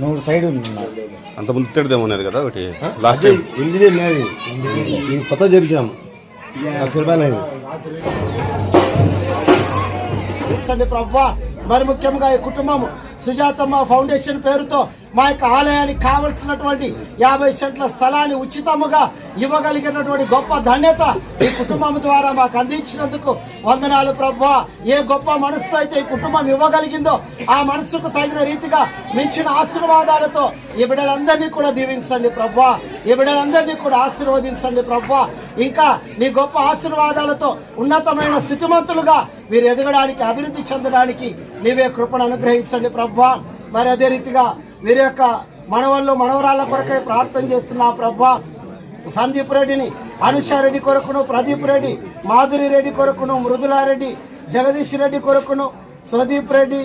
నువ్వు సైడ్ ఉన్నా అంత ముందు అనేది కదా ఒకటి. లాస్ట్ టైం నాది ఇది కొత్త జరిగినాం. లక్ష రూపాయలు అయింది మరి ముఖ్యంగా ఈ కుటుంబం సుజాతమ్మ ఫౌండేషన్ పేరుతో మా యొక్క ఆలయానికి కావలసినటువంటి యాభై సెంట్ల స్థలాన్ని ఉచితముగా ఇవ్వగలిగినటువంటి గొప్ప ధన్యత ఈ కుటుంబం ద్వారా మాకు అందించినందుకు వందనాలు ప్రభు. ఏ గొప్ప మనసుతో అయితే ఈ కుటుంబం ఇవ్వగలిగిందో ఆ మనసుకు తగిన రీతిగా మించిన ఆశీర్వాదాలతో ఈ బిడ్డలందరినీ కూడా దీవించండి ప్రభు. ఈ బిడ్డలందరినీ కూడా ఆశీర్వదించండి ప్రభు. ఇంకా నీ గొప్ప ఆశీర్వాదాలతో ఉన్నతమైన స్థితిమంతులుగా మీరు ఎదగడానికి అభివృద్ధి చెందడానికి నీవే కృపను అనుగ్రహించండి ప్రభు. మరి అదే రీతిగా వీరి యొక్క మనవళ్ళు మనవరాళ్ళ కొరకై ప్రార్థన చేస్తున్నా ప్రభా. సందీప్ రెడ్డిని అనుషారెడ్డి కొరకును ప్రదీప్ రెడ్డి మాధురి రెడ్డి కొరకును మృదులారెడ్డి జగదీష్ రెడ్డి కొరకును స్వదీప్ రెడ్డి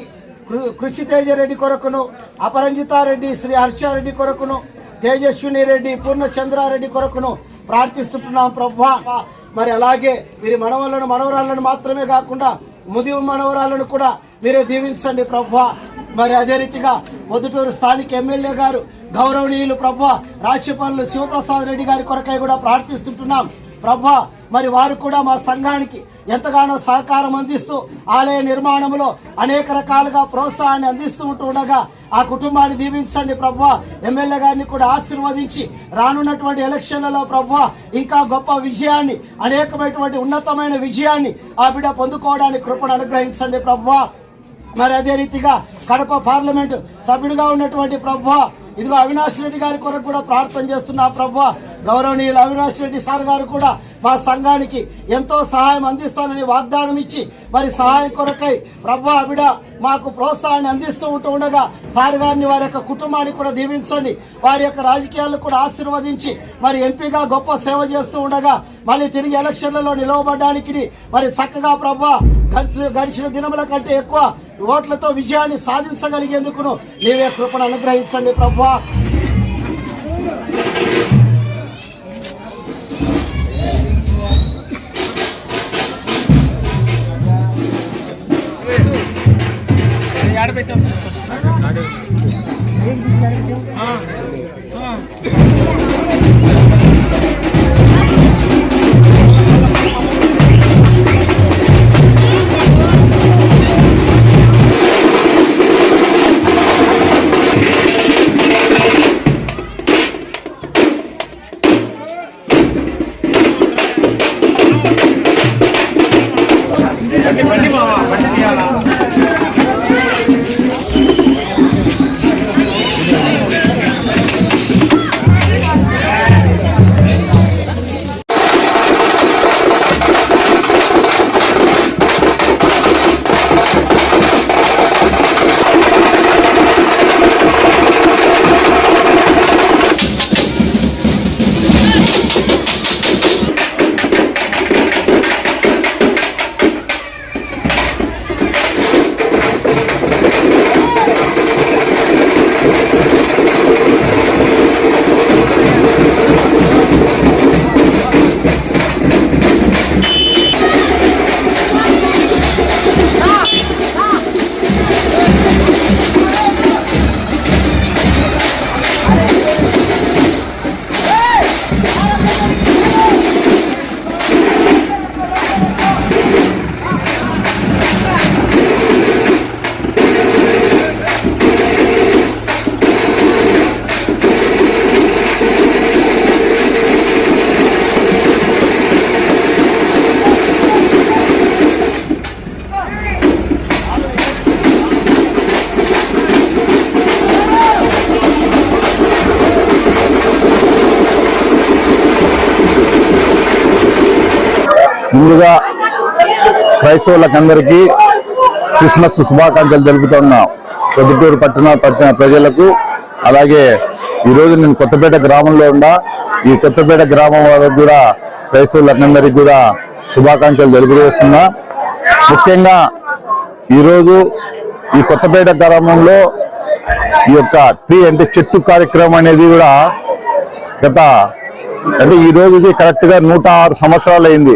కృ- కృషి తేజ రెడ్డి కొరకును అపరంజితారెడ్డి శ్రీ హర్షారెడ్డి కొరకును తేజస్విని రెడ్డి పూర్ణచంద్రారెడ్డి కొరకును ప్రార్థిస్తుంటున్నాం ప్రభా. మరి అలాగే వీరి మనవలను మనవరాళ్ళను మాత్రమే కాకుండా ముదివ మనవరాలను కూడా మీరే దీవించండి ప్రభా. మరి అదే రీతిగా పొద్దుటూరు స్థానిక ఎమ్మెల్యే గారు గౌరవనీయులు ప్రభా రాజ్యపాలలు శివప్రసాద్ రెడ్డి గారి కొరకై కూడా ప్రార్థిస్తుంటున్నాం. ప్రభా మరి వారు కూడా మా సంఘానికి ఎంతగానో సహకారం అందిస్తూ ఆలయ నిర్మాణంలో అనేక రకాలుగా ప్రోత్సాహాన్ని అందిస్తూ ఉంటూ ఉండగా ఆ కుటుంబాన్ని దీవించండి ప్రభా. ఎమ్మెల్యే గారిని కూడా ఆశీర్వదించి రానున్నటువంటి ఎలక్షన్లలో ప్రభా ఇంకా గొప్ప విజయాన్ని అనేకమైనటువంటి ఉన్నతమైన విజయాన్ని ఆ బిడ్డ పొందుకోవడానికి కృపను అనుగ్రహించండి ప్రభా. మరి అదే రీతిగా కడప పార్లమెంట్ సభ్యుడిగా ఉన్నటువంటి ప్రభు ఇదిగో అవినాష్ రెడ్డి గారి కొరకు కూడా ప్రార్థన చేస్తున్నా ప్రభు. గౌరవనీయులు అవినాష్ రెడ్డి సార్ గారు కూడా మా సంఘానికి ఎంతో సహాయం అందిస్తానని వాగ్దానం ఇచ్చి మరి సహాయం కొరకై ప్రభా అవిడ మాకు ప్రోత్సాహాన్ని అందిస్తూ ఉంటూ ఉండగా సార్ గారిని వారి యొక్క కుటుంబాన్ని కూడా దీవించండి. వారి యొక్క రాజకీయాలను కూడా ఆశీర్వదించి మరి ఎంపీగా గొప్ప సేవ చేస్తూ ఉండగా మళ్ళీ తిరిగి ఎలక్షన్లలో నిలవబడడానికి మరి చక్కగా ప్రభా గడిచిన గడిచిన దినముల కంటే ఎక్కువ ఓట్లతో విజయాన్ని సాధించగలిగేందుకును నీవే కృపను అనుగ్రహించండి ప్రభు. ఆడబెట్టాం. ముందుగా క్రైస్తవులకందరికీ క్రిస్మస్ శుభాకాంక్షలు తెలుపుతున్న పొద్దుటూరు పట్టణ పట్టణ ప్రజలకు అలాగే ఈరోజు నేను కొత్తపేట గ్రామంలో ఉన్నా ఈ కొత్తపేట గ్రామం వారికి కూడా క్రైస్తవులకందరికీ కూడా శుభాకాంక్షలు తెలుపుతున్నా ముఖ్యంగా ఈరోజు ఈ కొత్తపేట గ్రామంలో ఈ యొక్క ట్రీ అంటే చెట్టు కార్యక్రమం అనేది కూడా గత అంటే ఈ రోజుకి కరెక్ట్గా నూట ఆరు సంవత్సరాలు అయింది.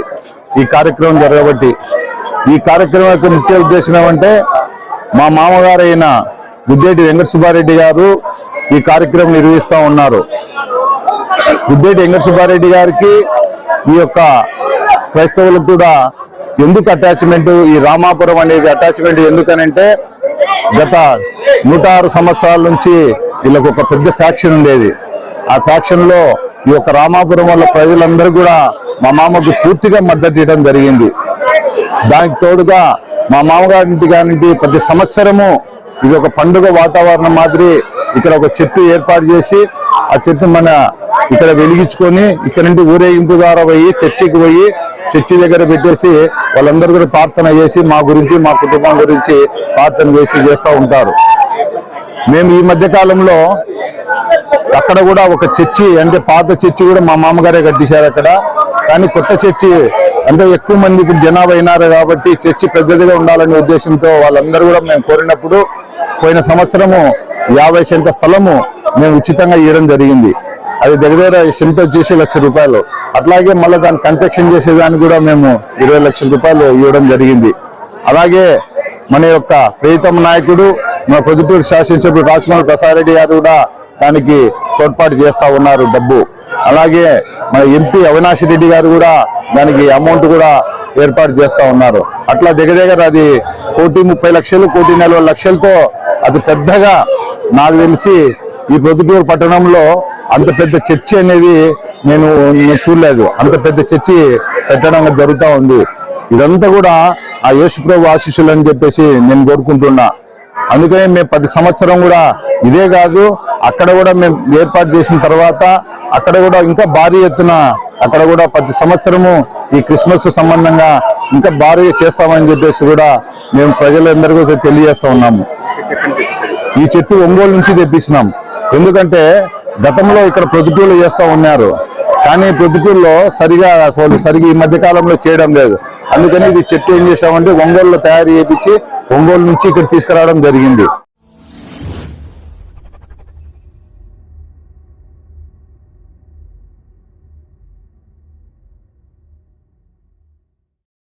ఈ కార్యక్రమం జరగబట్టి ఈ కార్యక్రమం యొక్క ముఖ్య ఉద్దేశం ఏమంటే మా మామగారైన అయిన గుద్దేటి వెంకట సుబ్బారెడ్డి గారు ఈ కార్యక్రమం నిర్వహిస్తూ ఉన్నారు. గుద్దేటి వెంకట సుబ్బారెడ్డి గారికి ఈ యొక్క క్రైస్తవులకు కూడా ఎందుకు అటాచ్మెంట్ ఈ రామాపురం అనేది అటాచ్మెంట్ ఎందుకనంటే గత నూట ఆరు సంవత్సరాల నుంచి వీళ్ళకు ఒక పెద్ద ఫ్యాక్షన్ ఉండేది. ఆ ఫ్యాక్షన్లో ఈ యొక్క రామాపురం వల్ల ప్రజలందరూ కూడా మా మామకు పూర్తిగా మద్దతు ఇవ్వడం జరిగింది. దానికి తోడుగా మా మామగారింటి కానింటి ప్రతి సంవత్సరము ఇది ఒక పండుగ వాతావరణం మాదిరి ఇక్కడ ఒక చెట్టు ఏర్పాటు చేసి ఆ చెట్టు మన ఇక్కడ వెలిగించుకొని ఇక్కడ నుండి ఊరేగింపు ద్వారా పోయి చర్చికి పోయి చర్చి దగ్గర పెట్టేసి వాళ్ళందరూ కూడా ప్రార్థన చేసి మా గురించి మా కుటుంబం గురించి ప్రార్థన చేసి చేస్తూ ఉంటారు. మేము ఈ మధ్య కాలంలో అక్కడ కూడా ఒక చర్చి అంటే పాత చర్చి కూడా మా మామగారే కట్టించారు అక్కడ. కానీ కొత్త చర్చి అంటే ఎక్కువ మంది ఇప్పుడు జనాభా అయినారు కాబట్టి చర్చి పెద్దదిగా ఉండాలనే ఉద్దేశంతో వాళ్ళందరూ కూడా మేము కోరినప్పుడు పోయిన సంవత్సరము యాభై సెంట్ల స్థలము మేము ఉచితంగా ఇవ్వడం జరిగింది. అది దగ్గర సెంట్ చేసి లక్ష రూపాయలు. అట్లాగే మళ్ళీ దాన్ని కన్స్ట్రక్షన్ చేసేదానికి కూడా మేము ఇరవై లక్షల రూపాయలు ఇవ్వడం జరిగింది. అలాగే మన యొక్క ప్రియతమ నాయకుడు మన పొద్దుటూరు శాసనసభ్యుడు రాజకుమార్ ప్రసాద్ రెడ్డి గారు కూడా దానికి తోడ్పాటు చేస్తా ఉన్నారు డబ్బు. అలాగే మన ఎంపీ అవినాష్ రెడ్డి గారు కూడా దానికి అమౌంట్ కూడా ఏర్పాటు చేస్తా ఉన్నారు. అట్లా దగ్గర దగ్గర అది కోటి ముప్పై లక్షలు కోటి నలభై లక్షలతో అది పెద్దగా నాకు తెలిసి ఈ ప్రొద్దుటూరు పట్టణంలో అంత పెద్ద చర్చి అనేది నేను చూడలేదు. అంత పెద్ద చర్చి పెట్టడం జరుగుతూ ఉంది. ఇదంతా కూడా ఆ యేసుప్రభు ఆశీస్సులు అని చెప్పేసి నేను కోరుకుంటున్నా. అందుకని మేము ప్రతి సంవత్సరం కూడా ఇదే కాదు అక్కడ కూడా మేము ఏర్పాటు చేసిన తర్వాత అక్కడ కూడా ఇంకా భారీ ఎత్తున అక్కడ కూడా ప్రతి సంవత్సరము ఈ క్రిస్మస్ సంబంధంగా ఇంకా భారీగా చేస్తామని చెప్పేసి కూడా మేము ప్రజలందరికీ తెలియజేస్తా ఉన్నాము. ఈ చెట్టు ఒంగోలు నుంచి తెప్పించినాం. ఎందుకంటే గతంలో ఇక్కడ ప్రొద్దుటూళ్ళు చేస్తా ఉన్నారు. కానీ ప్రొద్దుటూళ్ళలో సరిగా వాళ్ళు సరిగా ఈ మధ్య కాలంలో చేయడం లేదు. అందుకని ఇది చెట్టు ఏం చేసామంటే ఒంగోలులో తయారు చేయించి ఒంగోలు నుంచి ఇక్కడ తీసుకురావడం జరిగింది.